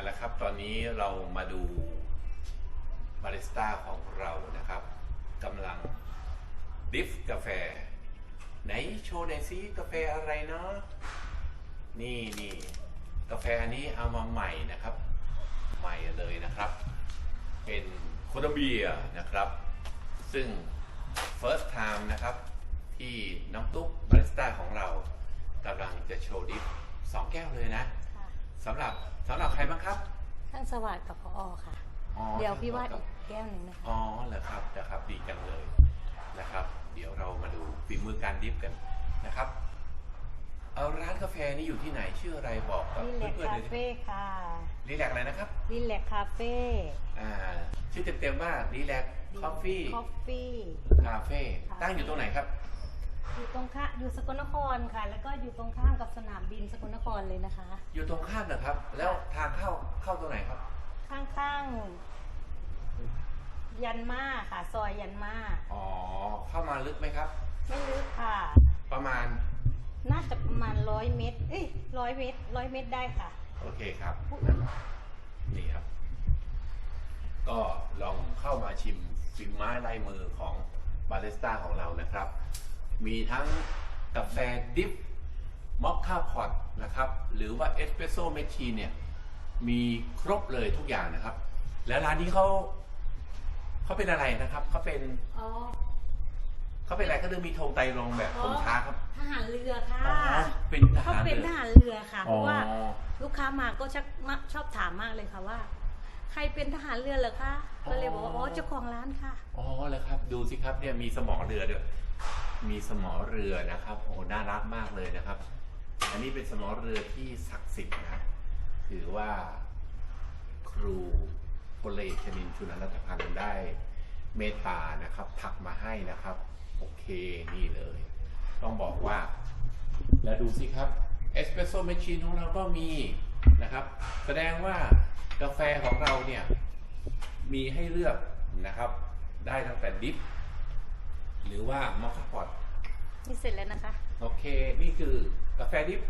เอาละครับ ตอนนี้เรามาดูบาริสต้าของเรานะครับกำลังดิฟกาแฟ ไหนโชว์หน่อยซิกาแฟอะไรเนาะนี่นี่กาแฟอันนี้เอามาใหม่นะครับ ใหม่เลยนะครับ เป็นโคลอมเบียนะครับ ซึ่ง first time นะครับ ที่น้องตุ๊กบาริสต้าของเรากำลังจะโชว์ดิฟสองแก้วเลยนะ สำหรับสำหรับใครบ้างครับ ท่านสวัสดิ์กับพอค่ะ อ๋อเดี๋ยวพี่วาดอีกแก้วหนึ่งนะคะอ๋อเหรอครับนะครับ ดีจังเลยนะครับ เดี๋ยวเรามาดูฝีมือการดิฟกันนะครับเอาร้านกาแฟนี่อยู่ที่ไหนชื่ออะไรบอกกับรีแลกเพื่อนๆคาเลยเฟ่ค่ะรีแลกอะไรนะครับ รีแลกคาเฟ่อ่าชื่อเต็มๆว่ารีแลกคอฟฟี่คอฟฟี่คาเฟ่ตั้งอยู่ตรงไหนครับ อยู่ตรงข้าอยู่สกลนครค่ะ แล้วก็อยู่ตรงข้ามกับสนามบินสกลนครเลยนะคะ อยู่ตรงข้ามนะครับ แล้วทางเข้าเข้าตรงไหนครับ ข้างๆ ยันมาค่ะ ซอยยันมาอ๋อเข้ามาลึกไหมครับ ไม่ลึกค่ะ ประมาณ น่าจะประมาณร้อยเมตร เอ้ยร้อยเมตรร้อยเมตรได้ค่ะ โอเคครับนี่ครับ ก็ลองเข้ามาชิมฝีไม้ลายมือของบาริสต้าของเรานะครับ มีทั้งกาแฟดิฟมอคค่าพอตนะครับ หรือว่าเอสเปรสโซ่เมชชีนเนี่ย มีครบเลยทุกอย่างนะครับ แล้วร้านนี้เขาเขาเป็นอะไรนะครับเขาเป็นอ๋อเขาเป็นอะไรก็คือมีธงไตรรงแบบธงช้างครับ ทหารเรือค่ะอ๋อเป็นทเขาหารเป็นเรือทหารเรือค่ะ เพอ๋อราะว่าลูกค้ามาก็ชักมาชอบถามมากเลยค่ะว่า ใครเป็นทหารเรือเหรอคะก็เลยบอกว่าอ๋อเจ้าของร้านค่ะ อ๋อแล้วครับ ดูสิครับเนี่ยมีสมอเรือด้วย มีสมอเรือนะครับโอ้น่ารักมากเลยนะครับ อันนี้เป็นสมอเรือที่ศักดิ์สิทธิ์นะ ถือว่าครูพลเอกชนินชุนรัตพันธ์ได้เมตตานะครับถักมาให้นะครับ โอเคนี่เลย ต้องบอกว่า แล้วดูสิครับเอสเปรสโซ่แมชชีนของเราก็มีนะครับ แสดงว่ากาแฟของเราเนี่ย มีให้เลือกนะครับ ได้ตั้งแต่ดิฟ หรือว่ามอคคาพอตนี่เสร็จแล้วนะคะ โอเค นี่คือกาแฟดิฟ